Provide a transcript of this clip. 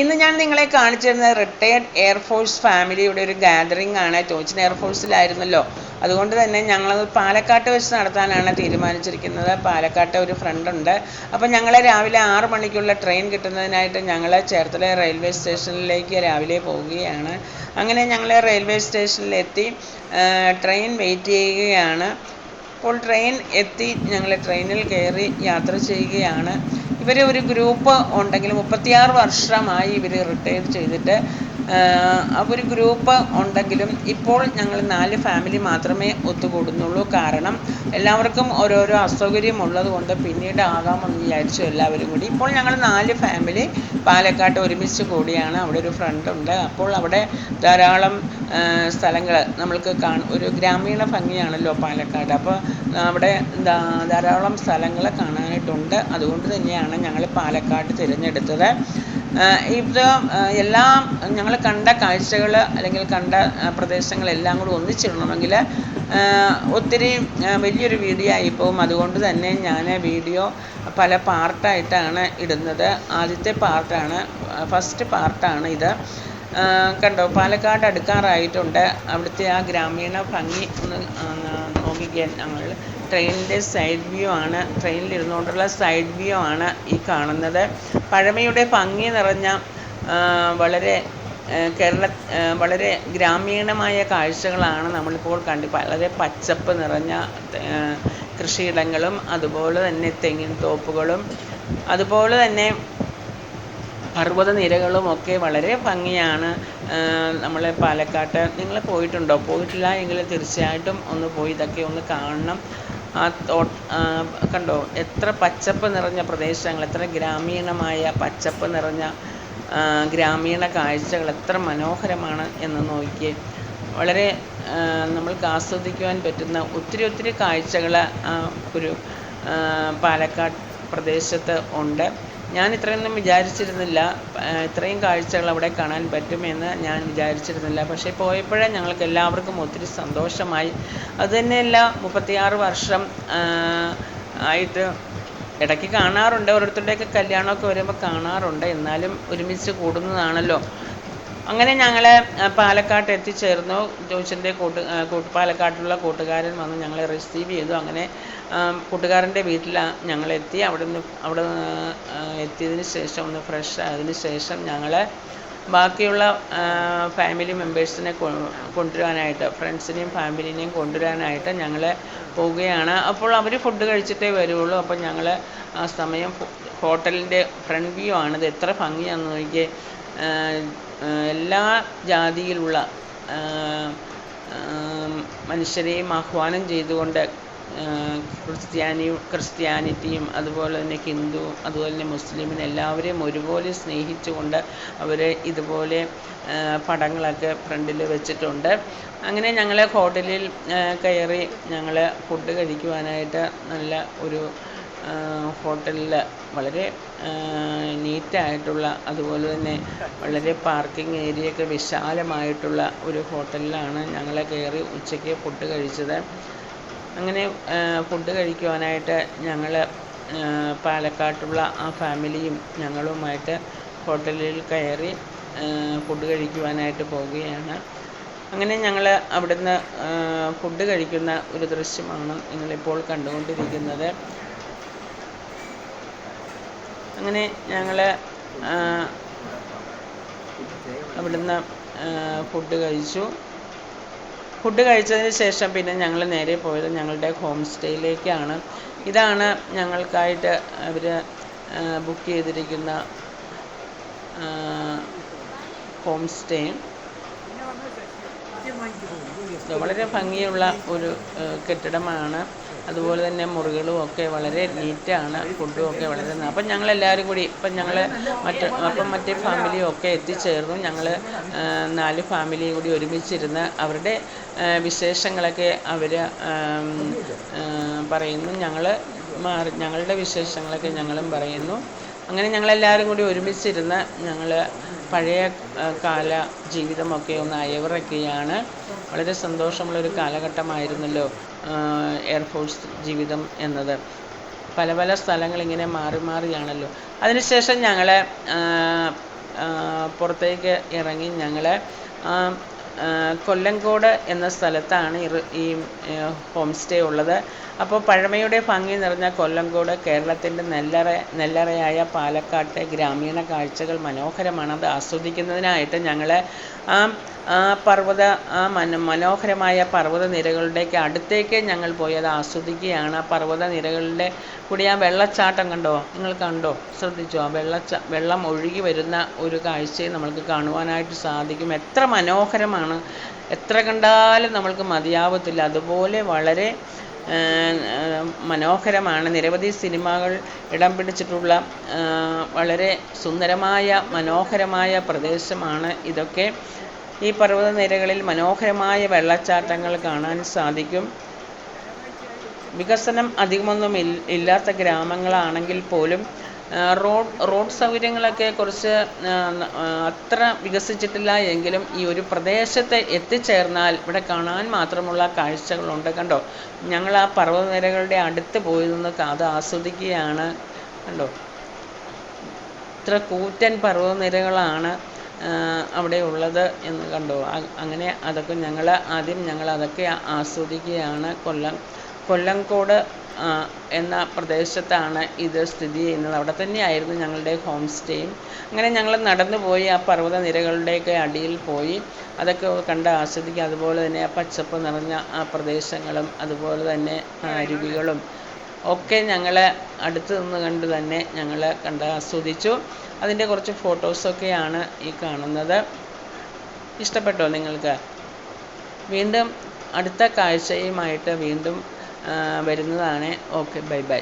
ഇന്ന് ഞാൻ നിങ്ങളെ കാണിച്ചു തരുന്നത് റിട്ടയർഡ് എയർഫോഴ്സ് ഫാമിലിയുടെ ഒരു ഗാദറിംഗ് ആണ്. ടോച്ചിൻ എയർഫോഴ്സിലായിരുന്നല്ലോ അതുകൊണ്ട് തന്നെ ഞങ്ങൾ പാലക്കാട്ട് വെച്ച് നടത്താനാണ് തീരുമാനിച്ചിരിക്കുന്നത്. പാലക്കാട്ട് ഒരു ഫ്രണ്ട് ഉണ്ട്. അപ്പോൾ ഞങ്ങൾ രാവിലെ ആറ് മണിക്കുള്ള ട്രെയിൻ കിട്ടുന്നതിനായിട്ട് ഞങ്ങൾ ചേർത്തല റെയിൽവേ സ്റ്റേഷനിലേക്ക് രാവിലെ പോവുകയാണ്. അങ്ങനെ ഞങ്ങൾ റെയിൽവേ സ്റ്റേഷനിലെത്തി ട്രെയിൻ വെയിറ്റ് ചെയ്യുകയാണ്. അപ്പോൾ ട്രെയിൻ എത്തി ഞങ്ങൾ ട്രെയിനിൽ കയറി യാത്ര ചെയ്യുകയാണ്. ഇവർ ഒരു ഗ്രൂപ്പ് ഉണ്ടെങ്കിൽ മുപ്പത്തിയാറ് വർഷമായി ഇവർ റിട്ടയർ ചെയ്തിട്ട് അപ്പോൾ ഒരു ഗ്രൂപ്പ് ഉണ്ടെങ്കിലും ഇപ്പോൾ ഞങ്ങൾ നാല് ഫാമിലി മാത്രമേ ഒത്തുകൂടുന്നുള്ളൂ. കാരണം എല്ലാവർക്കും ഓരോരോ അസൗകര്യം ഉള്ളതുകൊണ്ട് പിന്നീട് ആകാമെന്ന് വിചാരിച്ചു എല്ലാവരും കൂടി. ഇപ്പോൾ ഞങ്ങൾ നാല് ഫാമിലി പാലക്കാട്ട് ഒരുമിച്ച് കൂടിയാണ്. അവിടെ ഒരു ഫ്രണ്ട് ഉണ്ട്. അപ്പോൾ അവിടെ ധാരാളം സ്ഥലങ്ങൾ നമ്മൾക്ക് കാണ. ഒരു ഗ്രാമീണ ഭംഗിയാണല്ലോ പാലക്കാട്. അപ്പോൾ അവിടെ ധാരാളം സ്ഥലങ്ങൾ കാണാനായിട്ടുണ്ട്. അതുകൊണ്ട് തന്നെയാണ് ഞങ്ങൾ പാലക്കാട് തിരഞ്ഞെടുത്തത്. ഇത് എല്ലാം ഞങ്ങൾ കണ്ട കാഴ്ചകൾ അല്ലെങ്കിൽ കണ്ട പ്രദേശങ്ങളെല്ലാം കൂടി ഒന്നിച്ചിടണമെങ്കിൽ ഒത്തിരി വലിയൊരു വീഡിയോ ആയിപ്പോവും. അതുകൊണ്ട് തന്നെ ഞാൻ വീഡിയോ പല പാർട്ടായിട്ടാണ് ഇടുന്നത്. ആദ്യത്തെ പാർട്ടാണ് ഫസ്റ്റ് പാർട്ടാണ് ഇത്. കണ്ടോ പാലക്കാട് അടുക്കാറായിട്ടുണ്ട്. അവിടുത്തെ ആ ഗ്രാമീണ ഭംഗി ഒന്ന് നോക്കിക്കാൻ ഞങ്ങൾ. ട്രെയിനിന്റെ സൈഡ് വ്യൂ ആണ്. ട്രെയിനിൽ ഇരുന്നുകൊണ്ടുള്ള സൈഡ് വ്യൂ ആണ് ഈ കാണുന്നത്. പഴമയുടെ ഭംഗി നിറഞ്ഞ വളരെ കേരള വളരെ ഗ്രാമീണമായ കാഴ്ചകളാണ് നമ്മളിപ്പോൾ കണ്ട് വളരെ പച്ചപ്പ് നിറഞ്ഞ കൃഷിയിടങ്ങളും അതുപോലെ തന്നെ തെങ്ങിൻ തോപ്പുകളും അതുപോലെ തന്നെ പർവത നിരകളും ഒക്കെ വളരെ ഭംഗിയാണ് നമ്മളെ പാലക്കാട്ട്. നിങ്ങൾ പോയിട്ടുണ്ടോ? പോയിട്ടില്ല എങ്കിൽ തീർച്ചയായിട്ടും ഒന്ന് പോയി ഇതൊക്കെ ഒന്ന് കാണണം. ആ കണ്ടോ? എത്ര പച്ചപ്പ് നിറഞ്ഞ പ്രദേശങ്ങൾ എത്ര ഗ്രാമീണമായ പച്ചപ്പ് നിറഞ്ഞ ഗ്രാമീണ കാഴ്ചകൾ എത്ര മനോഹരമാണ് എന്ന് നോക്കിയേ. വളരെ നമ്മൾക്ക് ആസ്വദിക്കുവാൻ പറ്റുന്ന ഒത്തിരി ഒത്തിരി കാഴ്ചകൾ ആ ഒരു പാലക്കാട് പ്രദേശത്ത് ഉണ്ട്. ഞാൻ ഇത്രയൊന്നും വിചാരിച്ചിരുന്നില്ല. ഇത്രയും കാഴ്ചകൾ അവിടെ കാണാൻ പറ്റുമെന്ന് ഞാൻ വിചാരിച്ചിരുന്നില്ല. പക്ഷേ പോയപ്പോഴേ ഞങ്ങൾക്ക് എല്ലാവർക്കും ഒത്തിരി സന്തോഷമായി. അതുതന്നെയല്ല മുപ്പത്തിയാറ് വർഷം ആയിട്ട് ഇടയ്ക്ക് കാണാറുണ്ട്. ഓരോരുത്തരുടെയൊക്കെ കല്യാണമൊക്കെ വരുമ്പോൾ കാണാറുണ്ട്. എന്നാലും ഒരുമിച്ച് കൂടുന്നതാണല്ലോ. അങ്ങനെ ഞങ്ങൾ പാലക്കാട്ട് എത്തിച്ചേർന്നു. ജോയിച്ചിന്റെ കൂട്ട് കൂട്ട് പാലക്കാട്ടുള്ള കൂട്ടുകാരൻ വന്ന് ഞങ്ങളെ റിസീവ് ചെയ്തു. അങ്ങനെ കൂട്ടുകാരന്റെ വീട്ടിലാണ് ഞങ്ങളെത്തി. അവിടെ നിന്ന് അവിടെ എത്തിയതിന് ശേഷം ഒന്ന് ഫ്രഷ് ആയതിന് ശേഷം ഞങ്ങൾ ബാക്കിയുള്ള ഫാമിലി മെമ്പേഴ്സിനെ കൊണ്ടുവരാനായിട്ട് ഫ്രണ്ട്സിനെയും ഫാമിലിനെയും കൊണ്ടുവരാനായിട്ട് ഞങ്ങൾ പോവുകയാണ്. അപ്പോൾ അവർ ഫുഡ് കഴിച്ചിട്ടേ വരുള്ളൂ അപ്പോൾ ഞങ്ങൾ ആ സമയം ഹോട്ടലിന്റെ ഫ്രണ്ട് വ്യൂ ആണിത് എത്ര ഭംഗിയാണെന്ന് നോക്കിയേ. എല്ലാ ജാതിയിലുള്ള മനുഷ്യരെയും ആഹ്വാനം ചെയ്തുകൊണ്ട് ക്രിസ്ത്യാനി ക്രിസ്ത്യാനിറ്റിയും അതുപോലെ തന്നെ ഹിന്ദു അതുപോലെ തന്നെ മുസ്ലിമിന് എല്ലാവരെയും ഒരുപോലെ സ്നേഹിച്ചുകൊണ്ട് അവരെ ഇതുപോലെ പടങ്ങളൊക്കെ ഫ്രണ്ടിൽ വെച്ചിട്ടുണ്ട്. അങ്ങനെ ഞങ്ങൾ ഹോട്ടലിൽ കയറി ഞങ്ങൾ ഫുഡ് കഴിക്കുവാനായിട്ട് നല്ല ഒരു ഹോട്ടലിൽ വളരെ നീറ്റായിട്ടുള്ള അതുപോലെ തന്നെ വളരെ പാർക്കിംഗ് ഏരിയയൊക്കെ വിശാലമായിട്ടുള്ള ഒരു ഹോട്ടലിലാണ് ഞങ്ങൾ കയറി ഉച്ചയ്ക്ക് ഫുഡ് കഴിച്ചത്. അങ്ങനെ ഫുഡ് കഴിക്കുവാനായിട്ട് ഞങ്ങൾ പാലക്കാട്ടുള്ള ആ ഫാമിലിയും ഞങ്ങളുമായിട്ട് ഹോട്ടലിൽ കയറി ഫുഡ് കഴിക്കുവാനായിട്ട് പോവുകയാണ്. അങ്ങനെ ഞങ്ങൾ അവിടുന്ന് ഫുഡ് കഴിക്കുന്ന ഒരു ദൃശ്യമാണ് നിങ്ങളിപ്പോൾ കണ്ടുകൊണ്ടിരിക്കുന്നത്. അങ്ങനെ ഞങ്ങൾ അവിടുന്ന് ഫുഡ് കഴിച്ചു. ഫുഡ് കഴിച്ചതിന് ശേഷം പിന്നെ ഞങ്ങൾ നേരെ പോയത് ഞങ്ങളുടെ ഹോം സ്റ്റേയിലേക്കാണ് ഇതാണ് ഞങ്ങൾക്കായിട്ട് അവർ ബുക്ക് ചെയ്തിരിക്കുന്ന ഹോം സ്റ്റേ വളരെ ഭംഗിയുള്ള ഒരു കെട്ടിടമാണ്. അതുപോലെ തന്നെ മുറികളും ഒക്കെ വളരെ നീറ്റാണ് ഫുഡും ഒക്കെ വളരെ അപ്പം ഞങ്ങൾ എല്ലാവരും കൂടി ഇപ്പം ഞങ്ങൾ മറ്റ് അപ്പം മറ്റേ ഫാമിലിയും ഒക്കെ എത്തിച്ചേർന്നു. ഞങ്ങൾ നാല് ഫാമിലിയും കൂടി ഒരുമിച്ചിരുന്ന് അവരുടെ വിശേഷങ്ങളൊക്കെ അവർ പറയുന്നു. ഞങ്ങൾ മാറി ഞങ്ങളുടെ വിശേഷങ്ങളൊക്കെ ഞങ്ങളും പറയുന്നു. അങ്ങനെ ഞങ്ങളെല്ലാവരും കൂടി ഒരുമിച്ചിരുന്ന് ഞങ്ങൾ പഴയ കാല ജീവിതമൊക്കെ ഒന്ന് അയവിറക്കുകയാണ്. വളരെ സന്തോഷമുള്ളൊരു കാലഘട്ടമായിരുന്നല്ലോ. എയർഫോഴ്സ് ജീവിതം എന്നത്. പല പല സ്ഥലങ്ങൾ ഇങ്ങനെ മാറി മാറിയാണല്ലോ. അതിനുശേഷം ഞങ്ങളെ പുറത്തേക്ക് ഇറങ്ങി ഞങ്ങളെ കൊല്ലങ്കോട് എന്ന സ്ഥലത്താണ് ഈ ഹോം സ്റ്റേ ഉള്ളത്. അപ്പോൾ പഴമയുടെ ഭംഗി നിറഞ്ഞ കൊല്ലങ്കോട് കേരളത്തിന്റെ നെല്ലറ നെല്ലറയായ പാലക്കാട്ടെ ഗ്രാമീണ കാഴ്ചകൾ മനോഹരമാണ്. അത് ആസ്വദിക്കുന്നതിനായിട്ട് ഞങ്ങൾ ആ ആ പർവത ആ മന മനോഹരമായ പർവത നിരകളുടെയൊക്കെ അടുത്തേക്ക് ഞങ്ങൾ പോയി അത് ആസ്വദിക്കുകയാണ്. ആ പർവത നിരകളുടെ കൂടി ആ വെള്ളച്ചാട്ടം കണ്ടോ? നിങ്ങൾ കണ്ടോ? ശ്രദ്ധിച്ചോ? ആ വെള്ളച്ച വെള്ളം ഒഴുകി വരുന്ന ഒരു കാഴ്ചയെ നമ്മൾക്ക് കാണുവാനായിട്ട് സാധിക്കും. എത്ര മനോഹരമാണ്. എത്ര കണ്ടാലും നമ്മൾക്ക് മതിയാവത്തില്ല. അതുപോലെ വളരെ മനോഹരമാണ്. നിരവധി സിനിമകൾ ഇടം പിടിച്ചിട്ടുള്ള വളരെ സുന്ദരമായ മനോഹരമായ പ്രദേശമാണ് ഇതൊക്കെ. ഈ പർവതനിരകളിൽ മനോഹരമായ വെള്ളച്ചാട്ടങ്ങൾ കാണാൻ സാധിക്കും. വികസനം അധികമൊന്നും ഇല്ലാത്ത ഗ്രാമങ്ങളാണെങ്കിൽ പോലും റോഡ് റോഡ് സൗകര്യങ്ങളൊക്കെ കുറച്ച് അത്ര വികസിച്ചിട്ടില്ല എങ്കിലും ഈ ഒരു പ്രദേശത്ത് എത്തിച്ചേർന്നാൽ ഇവിടെ കാണാൻ മാത്രമുള്ള കാഴ്ചകളുണ്ട്. കണ്ടോ? ഞങ്ങൾ ആ പർവതനിരകളുടെ അടുത്ത് പോയി നിന്ന് അത് ആസ്വദിക്കുകയാണ്. കണ്ടോ? ഇത്ര കൂറ്റൻ പർവതനിരകളാണ് അവിടെ ഉള്ളത് എന്ന് കണ്ടോ? അങ്ങനെ അതൊക്കെ ഞങ്ങൾ ആദ്യം ഞങ്ങൾ അതൊക്കെ ആസ്വദിക്കുകയാണ്. കൊല്ലം കൊല്ലംകോട് എന്ന പ്രദേശത്താണ് ഇത് സ്ഥിതി ചെയ്യുന്നത്. അവിടെ തന്നെയായിരുന്നു ഞങ്ങളുടെ ഹോം സ്റ്റേയും അങ്ങനെ ഞങ്ങൾ നടന്നു പോയി ആ പർവതനിരകളുടെയൊക്കെ അടിയിൽ പോയി. അതൊക്കെ കണ്ട് ആസ്വദിക്കുക. അതുപോലെ തന്നെ ആ പച്ചപ്പ് നിറഞ്ഞ ആ പ്രദേശങ്ങളും അതുപോലെ തന്നെ അരുവികളും ഒക്കെ ഞങ്ങൾ അടുത്ത് നിന്ന് കണ്ട് തന്നെ ഞങ്ങൾ കണ്ട് ആസ്വദിച്ചു. അതിന്റെ കുറച്ച് ഫോട്ടോസൊക്കെയാണ് ഈ കാണുന്നത്. ഇഷ്ടപ്പെട്ടോ നിങ്ങൾക്ക്? വീണ്ടും അടുത്ത കാഴ്ചയുമായിട്ട് വീണ്ടും വരുന്നതാണ്. Okay bye bye.